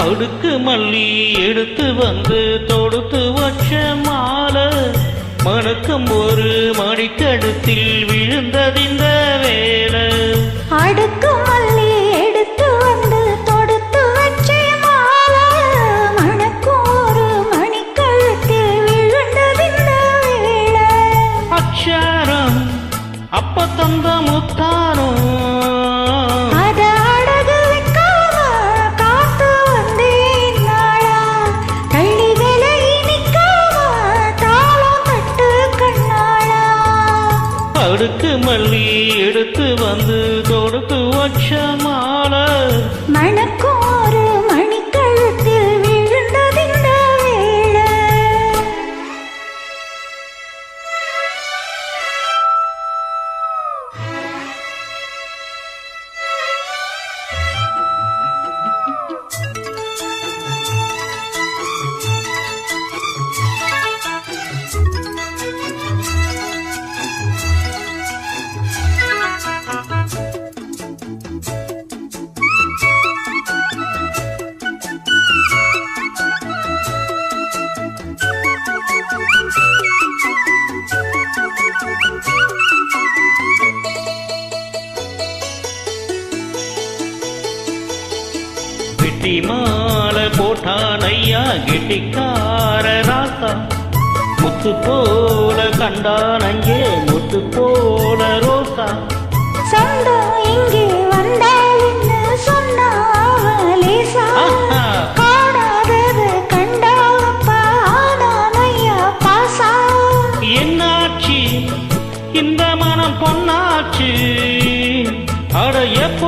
அடுக்கு மல்லி எடுத்து வந்து தொடுத்து வச்ச மாலை. மணக்கம் ஒரு மணிக்கடுத்தில் விழுந்ததிந்த வேலை. அடுக்கு மல்லி எடுத்து வந்து தொடுத்து வச்சே மாலை. மணக்கும் ஒரு மணிக்கழுத்தில் விழுந்ததிந்த வேளை அச்சாரம் அப்ப தந்த முத்தாரம் அடுக்கு மல்லி எடுத்து வந்து தொடுத்து வச்ச மாலை. மணக்கும் வெட்டி மாலை போட்டான் ஐயா கெட்டிக்கார ராசா. முத்து போல கண்டான் அங்கே முத்து போல ரோசா. சொந்தம் இங்கே வந்தாள்னு சொன்னா அவ லேசா. காணாதது கண்டாவப்பா ஆனான் ஐயா பாசா. என்னாச்சு? இந்த மனம் பொன்னாச்சு. அட எப்போதோ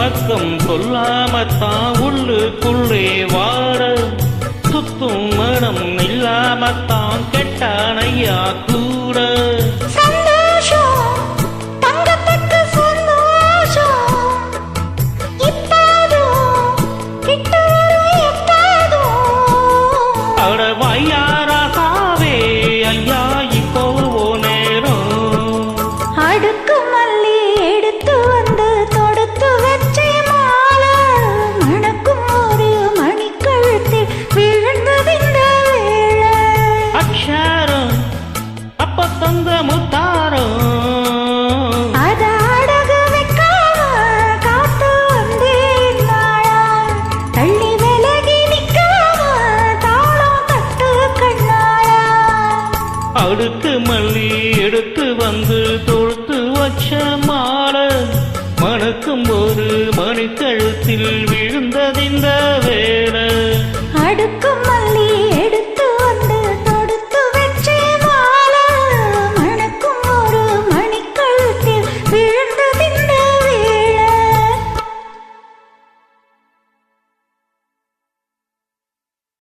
பக்கம் சொல்லாமத்தான் உள்ளுக்குள்ளே வாட. சுத்தும் மனம் ಯಾಕೋ அடுத்து மல்லி எடுத்து வந்து தொழுத்து வச்ச மாட மணக்கும் ஒரு மணிக்கழுத்தில் விழுந்ததிந்த வேலை மல்லி